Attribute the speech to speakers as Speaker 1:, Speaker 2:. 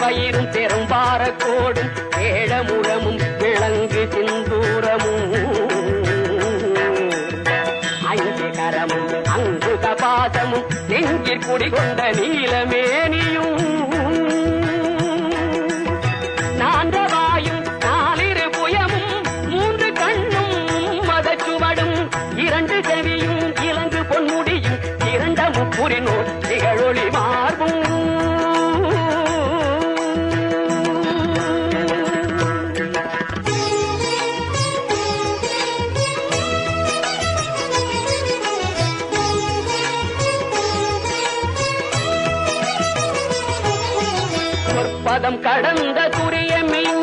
Speaker 1: வயிறும் பெரும்பார கோடும் ஏழமுழமும் விளங்கு சிந்தூரமும். அஞ்சு கரமும் அங்கு கபாசமும் நெஞ்சில் குடிகொண்ட நீலமேனியும் நான்கவாயும் நாலிரு புயமும் மூன்று கண்ணும் மதச்சுவடும் இரண்டு செவியும் இலங்கு பொன்முடியும் இரண்ட முப்புரினோர் திகழொளி பொற்பதம் கடந்த துரிய மெய்ஞான